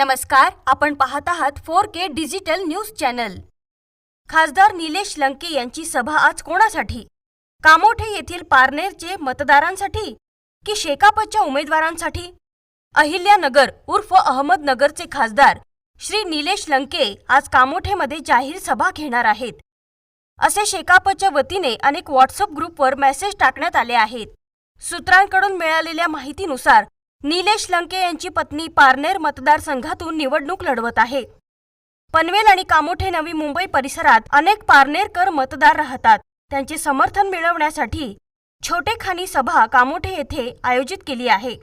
नमस्कार आपण पाहत आहात four K digital news channel. खासदार निलेश लंके यांची सभा आज कोणासाठी? कामोठे येथील पारनेरचे मतदारांसाठी की शेकापच्या उमेदवारांसाठी? अहिल्यानगर उर्फ अहमदनगरचे खासदार श्री निलेश लंके आज कामोठेमध्ये जाहीर सभा घेणार आहेत. असे शेकापच्या वतीने अनेक व्हॉट्सअप ग्रुपवर मेसेज टाकण्यात आले आहेत. सूत्रांकडून मिळालेल्या माहितीनुसार निलेश लंके यांची पत्नी पारनेर मतदारसंघातून निवडणूक लढवत आहे. पनवेल आणि कामोठे नवी मुंबई परिसरात अनेक पारनेरकर मतदार राहतात. त्यांचे समर्थन मिळवण्यासाठी छोटेखानी सभा कामोठे येथे आयोजित केली आहे.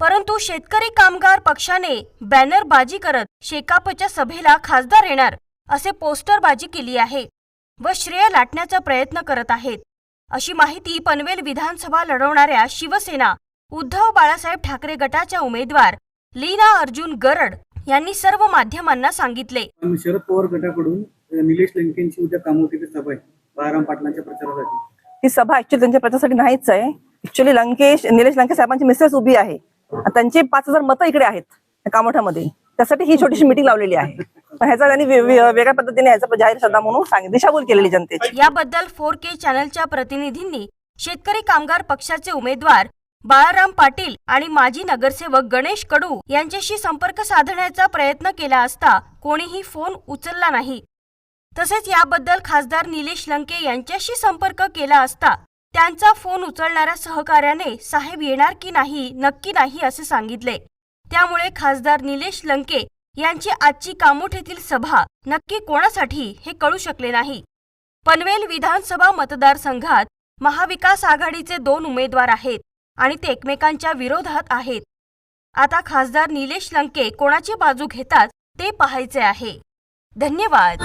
परंतु शेतकरी कामगार पक्षाने बॅनरबाजी करत शेकापच्या सभेला खासदार येणार असे पोस्टरबाजी केली आहे व श्रेय लाटण्याचा प्रयत्न करत आहेत. अशी माहिती पनवेल विधानसभा लढवणाऱ्या शिवसेना उद्धव बाळासाहेब ठाकरे गटाच्या उमेदवार लीना अर्जुन गरड यांनी सर्व माध्यमांना सांगितले. शरद पवार गटाकडून निलेश लंकेंची उद्या कामोठीची सभा आहे बाळाराम पाटलांच्या प्रचारासाठी. ही सभा ऍक्च्युली त्यांच्या प्रचारासाठी नाहीच आहे. ऍक्च्युली लंकेश निलेश लंके साहेबांची मिसेस उभी आहे. आणि त्यांचे पाच हजार मतं इकडे आहेत कामोठ्यामध्ये. त्यासाठी ही छोटीशी मिटिंग लावलेली आहे. ह्याचा त्यांनी वेगळ्या पद्धतीने ह्याचा जाहीर सभा म्हणून सांगितलं दिशाभूल केलेली जनतेची. याबद्दल फोर के चॅनलच्या प्रतिनिधींनी शेतकरी कामगार पक्षाचे उमेदवार बाळाराम पाटील आणि माजी नगरसेवक गणेश कडू यांच्याशी संपर्क साधण्याचा प्रयत्न केला असता कोणीही फोन उचलला नाही. तसेच याबद्दल खासदार निलेश लंके यांच्याशी संपर्क केला असता त्यांचा फोन उचलणाऱ्या सहकार्याने साहेब येणार की नाही नक्की नाही असे सांगितले. त्यामुळे खासदार निलेश लंके यांची आजची कामोठेतील सभा नक्की कोणासाठी हे कळू शकले नाही. पनवेल विधानसभा मतदारसंघात महाविकास आघाडीचे दोन उमेदवार आहेत. आणि ते एकमेकांच्या विरोधात आहेत. आता खासदार निलेश लंके कोणाची बाजू घेतात ते पाहायचे आहे. धन्यवाद.